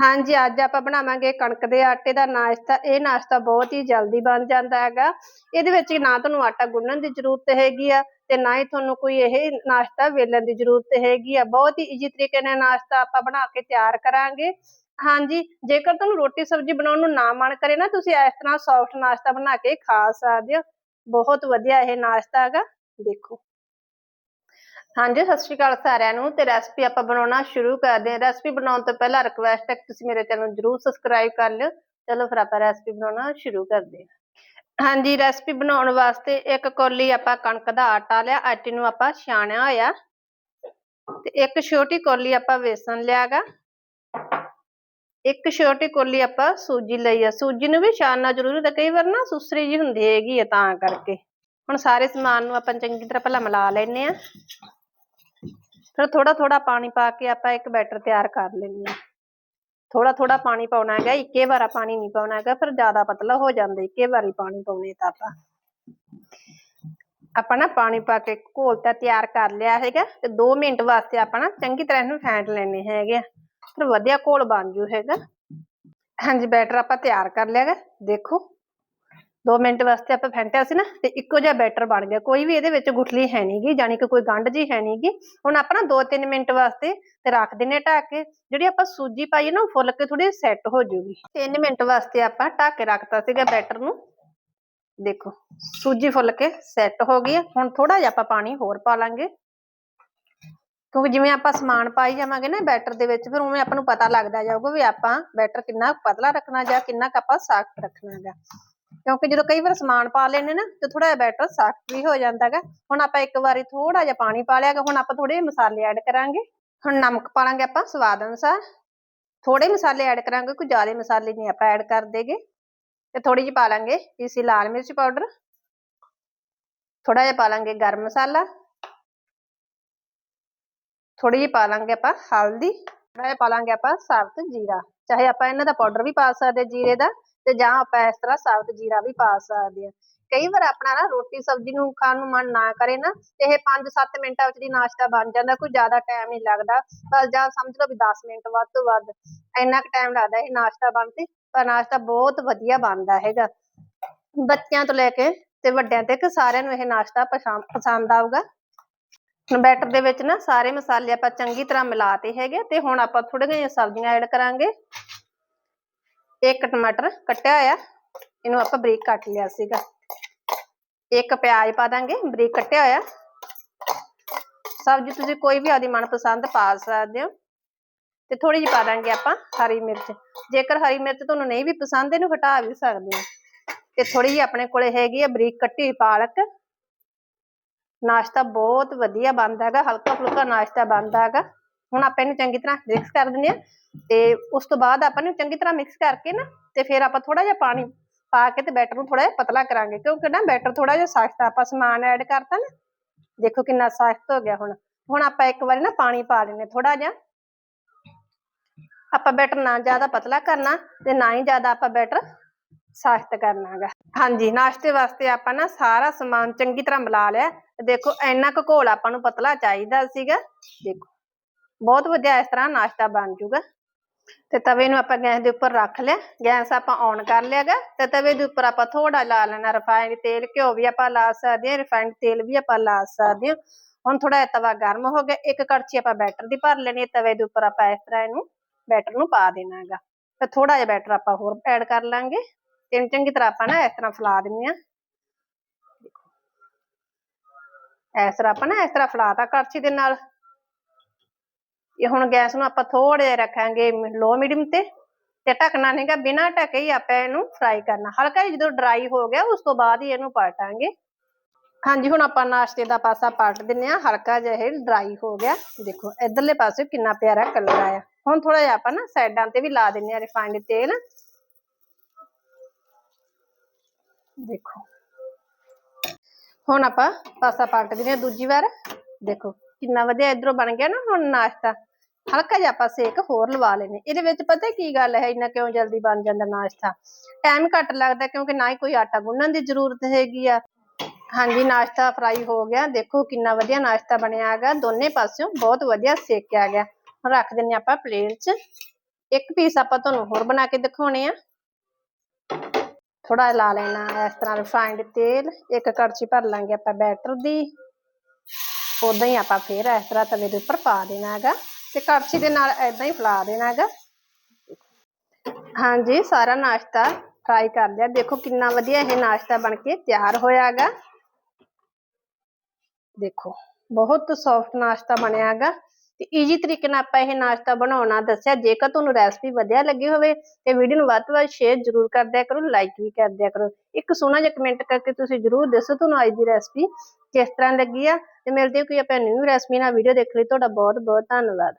ਹਾਂਜੀ, ਅੱਜ ਆਪਾਂ ਬਣਾਵਾਂਗੇ ਕਣਕ ਦੇ ਆਟੇ ਦਾ ਨਾਸ਼ਤਾ। ਇਹ ਨਾਸ਼ਤਾ ਬਹੁਤ ਹੀ ਜਲਦੀ ਬਣ ਜਾਂਦਾ ਹੈਗਾ। ਇਹਦੇ ਵਿੱਚ ਨਾ ਤੁਹਾਨੂੰ ਆਟਾ ਗੁੰਨਣ ਦੀ ਜ਼ਰੂਰਤ ਹੈਗੀ ਆ ਤੇ ਨਾ ਹੀ ਤੁਹਾਨੂੰ ਕੋਈ ਇਹ ਨਾਸ਼ਤਾ ਵੇਲਣ ਦੀ ਜ਼ਰੂਰਤ ਹੈਗੀ ਆ। ਬਹੁਤ ਹੀ ਈਜ਼ੀ ਤਰੀਕੇ ਨਾਲ ਨਾਸ਼ਤਾ ਆਪਾਂ ਬਣਾ ਕੇ ਤਿਆਰ ਕਰਾਂਗੇ। ਹਾਂਜੀ, ਜੇਕਰ ਤੁਹਾਨੂੰ ਰੋਟੀ ਸਬਜ਼ੀ ਬਣਾਉਣ ਨੂੰ ਨਾ ਮਨ ਕਰੇ ਨਾ, ਤੁਸੀਂ ਇਸ ਤਰ੍ਹਾਂ ਸੌਫਟ ਨਾਸ਼ਤਾ ਬਣਾ ਕੇ ਖਾ ਸਕਦੇ ਹੋ। ਬਹੁਤ ਵਧੀਆ ਇਹ ਨਾਸ਼ਤਾ ਹੈਗਾ। ਦੇਖੋ। ਹਾਂਜੀ, ਸਤਿ ਸ਼੍ਰੀ ਅਕਾਲ ਸਾਰਿਆਂ ਨੂੰ। ਤੇ ਰੈਸਪੀ ਆਪਾਂ ਬਣਾਉਣਾ ਸ਼ੁਰੂ ਕਰਦੇ ਹਾਂ। ਰੈਸਪੀ ਬਣਾਉਣ ਤੋਂ ਪਹਿਲਾਂ ਰਿਕਵੈਸਟ ਹੈ ਕਿ ਤੁਸੀਂ ਮੇਰੇ ਚੈਨਲ ਨੂੰ ਜਰੂਰ ਸਬਸਕ੍ਰਾਈਬ ਕਰ ਲਿਓ। ਚਲੋ ਫਿਰ ਆਪਾਂ ਰੈਸਪੀ ਬਣਾਉਣਾ ਸ਼ੁਰੂ ਕਰਦੇ ਹਾਂ। ਹਾਂਜੀ ਰੈਸਪੀ ਬਣਾਉਣ ਵਾਸਤੇ ਇੱਕ ਕੌਲੀ ਆਪਾਂ ਕਣਕ ਦਾ ਆਟਾ ਲਿਆ। ਆਟੇ ਨੂੰ ਆਪਾਂ ਛਾਣਿਆ ਹੋਇਆ। ਤੇ ਇੱਕ ਛੋਟੀ ਕੋਲੀ ਆਪਾਂ ਵੇਸਣ ਲਿਆਗਾ। ਇੱਕ ਛੋਟੀ ਕੌਲੀ ਆਪਾਂ ਸੂਜੀ ਲਈ ਆ। ਸੂਜੀ ਨੂੰ ਵੀ ਛਾਣਨਾ ਜ਼ਰੂਰੀ ਤਾਂ ਕਈ ਵਾਰ ਨਾ ਸੁਸਰੀ ਜੀ ਹੁੰਦੀ ਹੈਗੀ ਆ ਤਾਂ ਕਰਕੇ। ਹੁਣ ਸਾਰੇ ਸਮਾਨ ਨੂੰ ਆਪਾਂ ਚੰਗੀ ਤਰ੍ਹਾਂ ਪਹਿਲਾਂ ਮਿਲਾ ਲੈਨੇ ਆ ਫਿਰ ਥੋੜਾ ਥੋੜਾ ਪਾਣੀ ਪਾ ਕੇ ਆਪਾਂ ਇੱਕ ਬੈਟਰ ਤਿਆਰ ਕਰ ਲੈਂਦੇ ਹਾਂ। ਥੋੜਾ ਥੋੜਾ ਪਾਣੀ ਪਾਉਣਾ ਹੈਗਾ, ਇੱਕੇ ਵਾਰਾ ਪਾਣੀ ਨਹੀਂ ਪਾਉਣਾ ਹੈਗਾ, ਫਿਰ ਜ਼ਿਆਦਾ ਪਤਲਾ ਹੋ ਜਾਂਦਾ, ਇੱਕੇ ਵਾਰੀ ਪਾਣੀ ਪਾਉਣੇ ਤਾਂ ਆਪਾਂ। ਆਪਾਂ ਨਾ ਪਾਣੀ ਪਾ ਕੇ ਘੋਲ ਤਾਂ ਤਿਆਰ ਕਰ ਲਿਆ ਹੈਗਾ ਤੇ 2 ਮਿੰਟ ਵਾਸਤੇ ਆਪਾਂ ਨਾ ਚੰਗੀ ਤਰ੍ਹਾਂ ਇਹਨੂੰ ਫੈਂਟ ਲੈਣੇ ਹੈਗੇ ਆ ਫਿਰ ਵਧੀਆ ਘੋਲ ਬਣ ਜੂ ਹੈਗਾ। ਹਾਂਜੀ, ਬੈਟਰ ਆਪਾਂ ਤਿਆਰ ਕਰ ਲਿਆ ਹੈਗਾ, ਦੇਖੋ। 2 ਮਿੰਟ ਵਾਸਤੇ ਆਪਾਂ ਫੈਂਟਿਆ ਸੀ ਨਾ, ਤੇ ਇੱਕੋ ਜਿਹਾ ਬੈਟਰ ਬਣ ਗਿਆ। ਕੋਈ ਵੀ ਇਹਦੇ ਵਿੱਚ ਗੁਠਲੀ ਹੈ ਨਹੀਂਗੀ ਜਾਨੀ ਕਿ ਕੋਈ ਗੰਢ ਜੀ ਹੈ ਨਹੀਂਗੀ ਹੁਣ ਆਪਾਂ ਨਾ 2-3 ਮਿੰਟ ਵਾਸਤੇ ਤੇ ਰੱਖ ਦਿੰਨੇ ਢੱਕ ਕੇ, ਜਿਹੜੀ ਆਪਾਂ ਸੂਜੀ ਪਾਈ ਨਾ ਫੁੱਲ ਕੇ ਥੋੜੀ ਸੈੱਟ ਹੋ ਜਾਊਗੀ 3 ਮਿੰਟ ਵਾਸਤੇ ਆਪਾਂ ਢੱਕ ਕੇ ਰੱਖਤਾ ਸੀਗਾ ਬੈਟਰ ਨੂੰ। ਦੇਖੋ, ਸੂਜੀ ਫੁੱਲ ਕੇ ਸੈੱਟ ਹੋ ਗਈ ਹੁਣ ਥੋੜਾ ਜਿਹਾ ਆਪਾਂ ਪਾਣੀ ਹੋਰ ਪਾ ਲਾਂਗੇ। ਕਿਉਂਕਿ ਜਿਵੇਂ ਆਪਾਂ ਸਮਾਨ ਪਾਈ ਜਾਵਾਂਗੇ ਨਾ ਬੈਟਰ ਦੇ ਵਿੱਚ, ਫਿਰ ਉਵੇਂ ਆਪਾਂ ਨੂੰ ਪਤਾ ਲੱਗਦਾ ਜਾਊਗਾ ਵੀ ਆਪਾਂ ਬੈਟਰ ਕਿੰਨਾ ਪਤਲਾ ਰੱਖਣਾ ਜਾਂ ਕਿੰਨਾ ਕੁ ਆਪਾਂ ਸਖਤ ਰੱਖਣਾ ਹੈਗਾ। ਕਿਉਂਕਿ ਜਦੋਂ ਕਈ ਵਾਰ ਸਮਾਨ ਪਾ ਲੈਨੇ ਨਾ, ਤੇ ਥੋੜਾ ਜਿਹਾ ਬੈਟਰ ਸਖਤ ਵੀ ਹੋ ਜਾਂਦਾ ਹੈਗਾ ਹੁਣ ਆਪਾਂ ਇੱਕ ਵਾਰੀ ਥੋੜਾ ਜਿਹਾ ਪਾਣੀ ਪਾ ਲਿਆਗਾ ਹੁਣ ਆਪਾਂ ਥੋੜੇ ਮਸਾਲੇ ਐਡ ਕਰਾਂਗੇ। ਹੁਣ ਨਮਕ ਪਾ ਲਾਂਗੇ ਆਪਾਂ ਸਵਾਦ ਅਨੁਸਾਰ। ਥੋੜੇ ਮਸਾਲੇ ਐਡ ਕਰਾਂਗੇ, ਕੋਈ ਜ਼ਿਆਦਾ ਮਸਾਲੇ ਨਹੀਂ ਆਪਾਂ ਐਡ ਕਰ ਦੇਗੇ ਤੇ ਥੋੜੀ ਜਿਹੀ ਪਾ ਲਾਂਗੇ ਪੀਸੀ ਲਾਲ ਮਿਰਚ ਪਾਊਡਰ ਥੋੜਾ ਜਿਹਾ ਪਾ ਲਾਂਗੇ ਗਰਮ ਮਸਾਲਾ। ਥੋੜੀ ਜਿਹੀ ਪਾ ਲਾਂਗੇ ਆਪਾਂ ਹਲਦੀ। ਥੋੜਾ ਜਿਹਾ ਪਾ ਲਾਂਗੇ ਆਪਾਂ ਸਾਬਤ ਜੀਰਾ। ਚਾਹੇ ਆਪਾਂ ਇਹਨਾਂ ਦਾ ਪਾਊਡਰ ਵੀ ਪਾ ਸਕਦੇ ਜੀਰੇ ਦਾ। ਤੇ ਜਾਂ ਆਪਾਂ ਇਸ ਤਰ੍ਹਾਂ ਸਾਬਤ ਜੀਰਾ ਵੀ ਪਾ ਸਕਦੇ ਆ ਕਈ ਵਾਰ ਆਪਣਾ ਨਾ ਰੋਟੀ ਸਬਜ਼ੀ ਨੂੰ ਖਾਣ ਨੂੰ ਮਨ ਨਾ ਕਰੇ ਨਾ, ਤੇ ਇਹ 5-7 ਮਿੰਟਾਂ ਵਿੱਚ ਦੀ ਨਾਸ਼ਤਾ ਬਣ ਜਾਂਦਾ, ਕੋਈ ਜ਼ਿਆਦਾ ਟਾਈਮ ਨਹੀਂ ਲੱਗਦਾ। ਬਸ ਜਾਂ ਸਮਝ ਲਓ ਵੀ 10 ਮਿੰਟ ਵੱਧ ਤੋਂ ਵੱਧ ਇੰਨਾ ਕੁ ਟਾਈਮ ਲੱਗਦਾ ਇਹ ਨਾਸ਼ਤਾ ਬਣਤੇ ਪਰ ਨਾਸ਼ਤਾ ਬਹੁਤ ਵਧੀਆ ਬਣਦਾ ਹੈਗਾ। ਬੱਚਿਆਂ ਤੋਂ ਲੈ ਕੇ ਤੇ ਵੱਡਿਆਂ ਤੱਕ ਸਾਰਿਆਂ ਨੂੰ ਇਹ ਨਾਸ਼ਤਾ ਪਸੰਦ ਆਊਗਾ। ਬੈਟਰ ਦੇ ਵਿੱਚ ਨਾ ਸਾਰੇ ਮਸਾਲੇ ਆਪਾਂ ਚੰਗੀ ਤਰ੍ਹਾਂ ਮਿਲਾਤੇ ਹੈਗੇ ਤੇ ਹੁਣ ਆਪਾਂ ਥੋੜੀਆਂ ਜਿਹੀਆਂ ਸਬਜ਼ੀਆਂ ਐਡ ਕਰਾਂਗੇ। ਇੱਕ ਟਮਾਟਰ ਕੱਟਿਆ ਹੋਇਆ, ਇਹਨੂੰ ਆਪਾਂ ਬਰੀਕ ਕੱਟ ਲਿਆ ਸੀਗਾ। ਇੱਕ ਪਿਆਜ਼ ਪਾ ਦਾਂਗੇ, ਬਰੀਕ ਕੱਟਿਆ ਹੋਇਆ। ਸਬਜ਼ੀ ਤੁਸੀਂ ਕੋਈ ਵੀ ਆਦੀ ਮਨਪਸੰਦ ਪਾ ਸਕਦੇ ਹੋ। ਤੇ ਥੋੜੀ ਜਿਹੀ ਪਾ ਦਾਂਗੇ ਆਪਾਂ ਹਰੀ ਮਿਰਚ। ਜੇਕਰ ਹਰੀ ਮਿਰਚ ਤੁਹਾਨੂੰ ਨਹੀਂ ਵੀ ਪਸੰਦ, ਇਹਨੂੰ ਹਟਾ ਵੀ ਸਕਦੇ ਹੋ। ਤੇ ਥੋੜੀ ਜਿਹੀ ਆਪਣੇ ਕੋਲੇ ਹੈਗੀ ਆ ਬਰੀਕ ਕੱਟੀ ਹੋਈ ਪਾਲਕ। ਨਾਸ਼ਤਾ ਬਹੁਤ ਵਧੀਆ ਬਣਦਾ ਹੈਗਾ ਹਲਕਾ ਫੁਲਕਾ ਨਾਸ਼ਤਾ ਬਣਦਾ ਹੈਗਾ। ਹੁਣ ਆਪਾਂ ਇਹਨੂੰ ਚੰਗੀ ਤਰ੍ਹਾਂ ਮਿਕਸ ਕਰ ਦਿੰਦੇ ਆ ਤੇ ਉਸ ਤੋਂ ਬਾਅਦ ਆਪਾਂ ਨੂੰ ਚੰਗੀ ਤਰ੍ਹਾਂ ਮਿਕਸ ਕਰਕੇ ਨਾ ਤੇ ਫਿਰ ਆਪਾਂ ਥੋੜਾ ਜਿਹਾ ਪਾਣੀ ਪਾ ਕੇ ਤੇ ਬੈਟਰ ਨੂੰ ਥੋੜਾ ਜਿਹਾ ਪਤਲਾ ਕਰਾਂਗੇ ਕਿਉਂਕਿ ਨਾ ਬੈਟਰ ਥੋੜਾ ਜਿਹਾ ਸਖਤ ਆਪਾਂ ਸਮਾਨ ਐਡ ਕਰਤਾ ਨਾ, ਦੇਖੋ ਕਿੰਨਾ ਸਖਤ ਹੋ ਗਿਆ ਹੁਣ। ਹੁਣ ਆਪਾਂ ਇੱਕ ਵਾਰੀ ਨਾ ਪਾਣੀ ਪਾ ਲੈਣੇ ਥੋੜਾ ਜਿਹਾ। ਆਪਾਂ ਬੈਟਰ ਨਾ ਜ਼ਿਆਦਾ ਪਤਲਾ ਕਰਨਾ ਤੇ ਨਾ ਹੀ ਜ਼ਿਆਦਾ ਆਪਾਂ ਬੈਟਰ ਸਖਤ ਕਰਨਾ ਹੈਗਾ ਹਾਂਜੀ, ਨਾਸ਼ਤੇ ਵਾਸਤੇ ਆਪਾਂ ਨਾ ਸਾਰਾ ਸਮਾਨ ਚੰਗੀ ਤਰ੍ਹਾਂ ਮਿਲਾ ਲਿਆ। ਦੇਖੋ ਇੰਨਾ ਕੁ ਘੋਲ ਆਪਾਂ ਨੂੰ ਪਤਲਾ ਚਾਹੀਦਾ ਸੀਗਾ। ਦੇਖੋ। ਬਹੁਤ ਵਧੀਆ ਇਸ ਤਰ੍ਹਾਂ ਨਾਸ਼ਤਾ ਬਣ ਜੂਗਾ। ਤੇ ਤਵੇ ਨੂੰ ਆਪਾਂ ਗੈਸ ਦੇ ਉੱਪਰ ਰੱਖ ਲਿਆ। ਗੈਸ ਆਪਾਂ ਔਨ ਕਰ ਲਿਆਗਾ ਤੇ ਤਵੇ ਦੇ ਉੱਪਰ ਆਪਾਂ ਥੋੜਾ ਲਾ ਲੈਣਾ ਰਿਫਾਈਨਡ ਤੇਲ। ਘਿਓ ਵੀ ਆਪਾਂ ਲਾ ਸਕਦੇ ਹਾਂ ਰਿਫਾਈਨਡ ਤੇਲ ਵੀ ਆਪਾਂ ਲਾ ਸਕਦੇ ਹਾਂ। ਹੁਣ ਥੋੜਾ ਤਵਾ ਗਰਮ ਹੋ ਗਿਆ। ਇੱਕ ਕੜਛੀ ਆਪਾਂ ਬੈਟਰ ਦੀ ਭਰ ਲੈਣੀ ਹੈ। ਤਵੇ ਦੇ ਉੱਪਰ ਆਪਾਂ ਇਸ ਤਰ੍ਹਾਂ ਇਹਨੂੰ ਬੈਟਰ ਨੂੰ ਪਾ ਦੇਣਾ ਹੈਗਾ। ਤੇ ਥੋੜਾ ਜਿਹਾ ਬੈਟਰ ਆਪਾਂ ਹੋਰ ਐਡ ਕਰ ਲਾਂਗੇ। ਤੇ ਚੰਗੀ ਤਰ੍ਹਾਂ ਆਪਾਂ ਨਾ ਇਸ ਤਰ੍ਹਾਂ ਫਲਾ ਦਿੰਦੇ ਆ ਇਸ ਤਰ੍ਹਾਂ ਆਪਾਂ ਨਾ ਇਸ ਤਰ੍ਹਾਂ ਫੈਲਾਤਾ ਕੜਛੀ ਦੇ ਨਾਲ। ਇਹ ਹੁਣ ਗੈਸ ਨੂੰ ਆਪਾਂ ਥੋੜਾ ਜਿਹਾ ਰੱਖਾਂਗੇ ਲੋ ਮੀਡੀਅਮ ਤੇ ਤੇ ਢੱਕਣਾ ਨਹੀਂਗਾ ਬਿਨਾਂ ਢੱਕੇ ਹੀ ਆਪਾਂ ਇਹਨੂੰ ਫਰਾਈ ਕਰਨਾ। ਹਲਕਾ ਜਿਹਾ ਜਦੋਂ ਡਰਾਈ ਹੋ ਗਿਆ, ਉਸ ਤੋਂ ਬਾਅਦ ਹੀ ਇਹਨੂੰ ਪਲਟਾਂਗੇ। ਹਾਂਜੀ, ਹੁਣ ਆਪਾਂ ਨਾਸ਼ਤੇ ਦਾ ਪਾਸਾ ਪਲਟ ਦਿੰਨੇ ਆ। ਹਲਕਾ ਜਿਹਾ ਇਹ ਡਰਾਈ ਹੋ ਗਿਆ। ਦੇਖੋ, ਇਧਰਲੇ ਪਾਸੇ ਕਿੰਨਾ ਪਿਆਰਾ ਕਲਰ ਆਇਆ। ਹੁਣ ਥੋੜਾ ਜਿਹਾ ਆਪਾਂ ਨਾ ਸਾਈਡਾਂ ਤੇ ਵੀ ਲਾ ਦਿੰਨੇ ਆ ਰਿਫਾਈਨਡ ਤੇਲ। ਦੇਖੋ। ਹੁਣ ਆਪਾਂ ਪਾਸਾ ਪਲਟ ਦਿੰਨੇ ਆ ਦੂਜੀ ਵਾਰ। ਦੇਖੋ, ਕਿੰਨਾ ਵਧੀਆ ਇਧਰੋਂ ਬਣ ਗਿਆ ਨਾ ਹੁਣ ਨਾਸ਼ਤਾ। ਹਲਕਾ ਜਿਹਾ ਆਪਾਂ ਸੇਕ ਹੋਰ ਲਵਾ ਲੈਨੇ ਇਹਦੇ ਵਿੱਚ ਪਤਾ ਕੀ ਗੱਲ ਹੈ, ਇੰਨਾ ਕਿਉਂ ਜਲਦੀ ਬਣ ਜਾਂਦਾ ਨਾਸ਼ਤਾ? ਟਾਈਮ ਘੱਟ ਲੱਗਦਾ ਕਿਉਂਕਿ ਨਾ ਹੀ ਕੋਈ ਆਟਾ ਗੁੰਨਣ ਦੀ ਜ਼ਰੂਰਤ ਹੈਗੀ ਆ। ਹਾਂਜੀ, ਨਾਸ਼ਤਾ ਫਰਾਈ ਹੋ ਗਿਆ। ਦੇਖੋ ਕਿੰਨਾ ਵਧੀਆ ਨਾਸ਼ਤਾ ਬਣਿਆ ਹੈਗਾ। ਦੋਨੇ ਪਾਸਿਓਂ ਬਹੁਤ ਵਧੀਆ ਸੇਕਿਆ ਗਿਆ। ਹੁਣ ਰੱਖ ਦਿੰਨੇ ਆਪਾਂ ਪਲੇਟ 'ਚ। ਇੱਕ ਪੀਸ ਆਪਾਂ ਤੁਹਾਨੂੰ ਹੋਰ ਬਣਾ ਕੇ ਦਿਖਾਉਣੇ ਆ। ਥੋੜਾ ਲਾ ਲੈਣਾ ਇਸ ਤਰ੍ਹਾਂ ਰਿਫਾਈਂਡ ਤੇਲ। ਇੱਕ ਕੜਛੀ ਭਰ ਲਾਂਗੇ ਆਪਾਂ ਬੈਟਰ ਦੀ। ਉਦਾਂ ਹੀ ਆਪਾਂ ਫੇਰ ਇਸ ਤਰ੍ਹਾਂ ਤਵੇ ਦੇ ਉੱਪਰ ਪਾ ਦੇਣਾ ਹੈਗਾ। ਤੇ ਕੜਛੀ ਦੇ ਨਾਲ ਇਦਾਂ ਹੀ ਫਲਾ ਦੇਣਾ ਹੈਗਾ। ਹਾਂਜੀ, ਸਾਰਾ ਨਾਸ਼ਤਾ ਫਰਾਈ ਕਰ ਲਿਆ। ਦੇਖੋ ਕਿੰਨਾ ਵਧੀਆ ਇਹ ਨਾਸ਼ਤਾ ਬਣ ਕੇ ਤਿਆਰ ਹੋਇਆ ਹੈਗਾ। ਦੇਖੋ, ਬਹੁਤ ਸੌਫਟ ਨਾਸ਼ਤਾ ਬਣਿਆ ਹੈਗਾ। ਤੇ ਈਜ਼ੀ ਤਰੀਕੇ ਨਾਲ ਆਪਾਂ ਇਹ ਨਾਸ਼ਤਾ ਬਣਾਉਣਾ ਦੱਸਿਆ। ਜੇਕਰ ਤੁਹਾਨੂੰ ਰੈਸਪੀ ਵਧੀਆ ਲੱਗੀ ਹੋਵੇ ਤੇ ਵੀਡੀਓ ਨੂੰ ਵੱਧ ਤੋਂ ਵੱਧ ਸ਼ੇਅਰ ਜ਼ਰੂਰ ਕਰ ਦਿਆ ਕਰੋ ਲਾਈਕ ਵੀ ਕਰ ਦਿਆ ਕਰੋ। ਇੱਕ ਸੋਹਣਾ ਜਿਹਾ ਕਮੈਂਟ ਕਰਕੇ ਤੁਸੀਂ ਜ਼ਰੂਰ ਦੱਸੋ ਤੁਹਾਨੂੰ ਅੱਜ ਦੀ ਰੈਸਪੀ ਕਿਸ ਤਰ੍ਹਾਂ ਲੱਗੀ ਆ। ਤੇ ਮਿਲਦੇ ਹਾਂ ਕੋਈ ਆਪਾਂ ਨਿਊ ਰੈਸਪੀ ਨਾਲ ਵੀਡੀਓ ਦੇਖ ਲਈ। ਤੁਹਾਡਾ ਬਹੁਤ ਬਹੁਤ ਧੰਨਵਾਦ।